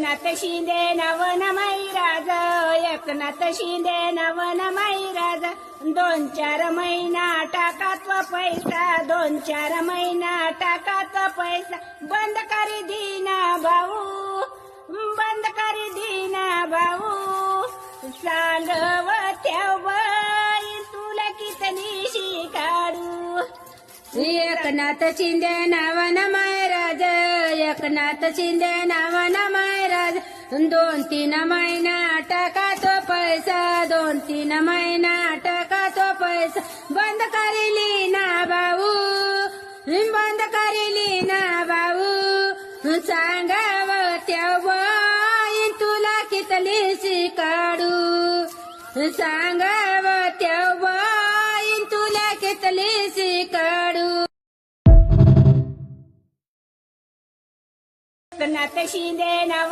एकनाथ शिंदे नवन राज एकनाथ शिंदे नवन राज दोन चार महिना टाकात पैसा दोन चार महिना टाकात पैसा. बंद करी दीना भाऊ बंद करी दीना भाऊ. सांगव बाई तुला कितनी शिकाडू. एकनाथ शिंदे नावन महाराज एकनाथ शिंदे नावन महाराज. दोन तीन महिना टाका तो पैसा दोन तीन महिना टाका तो पैसा. बंद करिली ना भाऊ बंद करिली ना भाऊ. सांगाव त्या तुला कितली शिकाडू. सांगाव त्या तुला कितली शिकाडू. नात शिंदे नाव